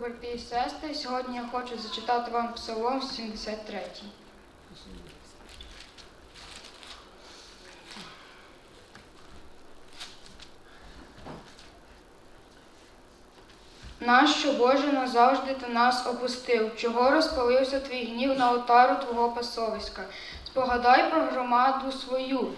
брати і сестри. Сьогодні я хочу зачитати вам Псалом 73. Нащо, Боже, назавжди ти нас опустив? Чого розпалився твій гнів на отару твого пасовиська? Спогадай про громаду свою,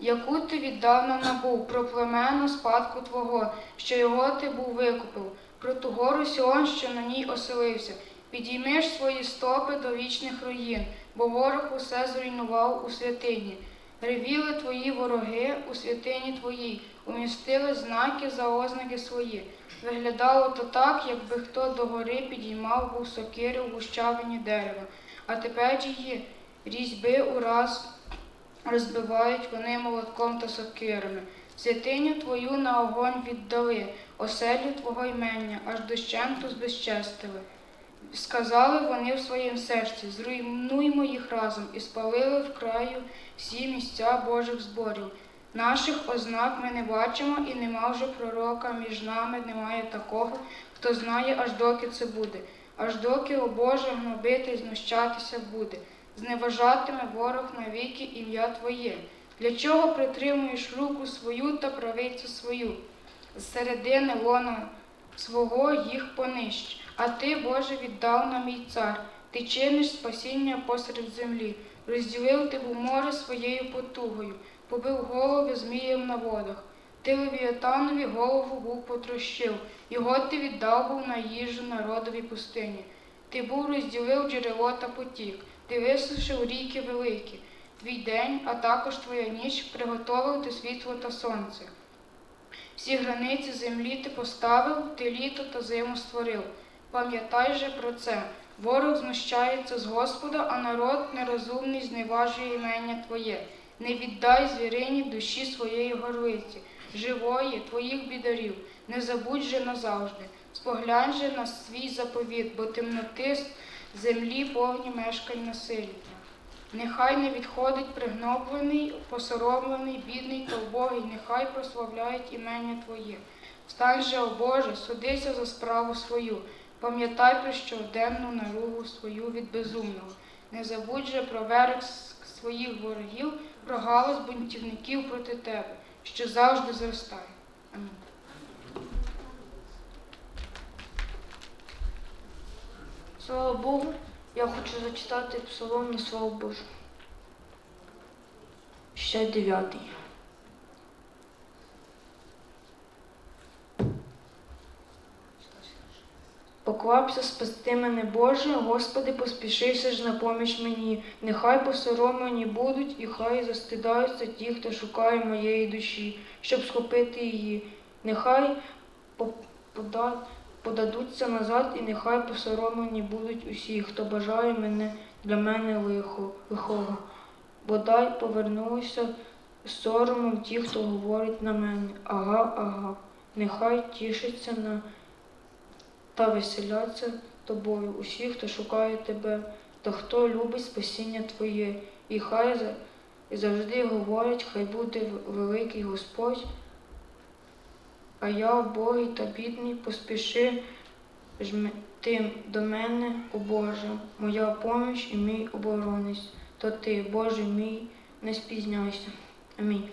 яку ти віддавна набув, про племену спадку Твого, що його ти був викупив, про ту гору Сіон, що на ній оселився. Підіймеш свої стопи до вічних руїн, бо ворог усе зруйнував у святині. Ревіли твої вороги у святині твоїй, умістили знаки за ознаки свої. Виглядало то так, якби хто до гори підіймав був сокири в гущавині дерева, а тепер її різьби ураз розбивають вони молотком та сокирами. Святиню твою на огонь віддали, оселю твого ймення, аж дощенту збезчестили. Сказали вони в своїм серці, зруйнуймо їх разом і спалили в краю всі місця Божих зборів. Наших ознак ми не бачимо, і нема вже пророка між нами, немає такого, хто знає, аж доки це буде, аж доки, о Боже, гнобити і знущатися буде. Зневажатиме ворог навіки ім'я Твоє. Для чого притримуєш руку свою та правицю свою? З середини лона свого їх понищ. А ти, Боже, віддав нам мій цар, ти чиниш спасіння посеред землі, розділив ти був море своєю потугою, побив голови змієм на водах. Ти Левіатанові голову був потрощив, його ти віддав був на їжу народові пустині. Ти був розділив джерело та потік, ти висушив ріки великі. Твій день, а також твоя ніч приготовив ти світло та сонце. Всі границі землі ти поставив, ти літо та зиму створив. Пам'ятай же про це. Ворог знущається з Господа, а народ нерозумний зневажує імення Твоє. Не віддай звірині душі своєї горлиці, живої твоїх бідарів, не забудь же назавжди. Споглянь же на свій заповіт, бо темноти землі повні мешкань насильства. Нехай не відходить пригноблений, посоромлений, бідний та вбогий, нехай прославляють імення Твоє. Встань же, о Боже, судися за справу свою, пам'ятай про щоденну наругу свою від безумного. Не забудь же про верх своїх ворогів, про галас бунтівників проти тебе, що завжди зростає. Амінь. Слава Богу, я хочу зачитати псалом на славу Божу. 69. Поквапся спасти мене, Боже, Господи, поспішися ж на поміч мені. Нехай посоромлені будуть, і хай застидаються ті, хто шукає моєї душі, щоб схопити її. Нехай по- пода- подадуться назад, і нехай посоромлені будуть усі, хто бажає мене для мене лихо, лихого. Бодай повернулися соромом ті, хто говорить на мене. Ага, ага. Нехай тішиться на та веселяться тобою усі, хто шукає тебе, та хто любить спасіння Твоє, і хай завжди говорять, хай буде великий Господь. А я, убогий та бідний, поспіши ж тим ти до мене, о Боже, моя поміч і мій оборонець, то ти, Боже мій, не спізняйся. Амінь.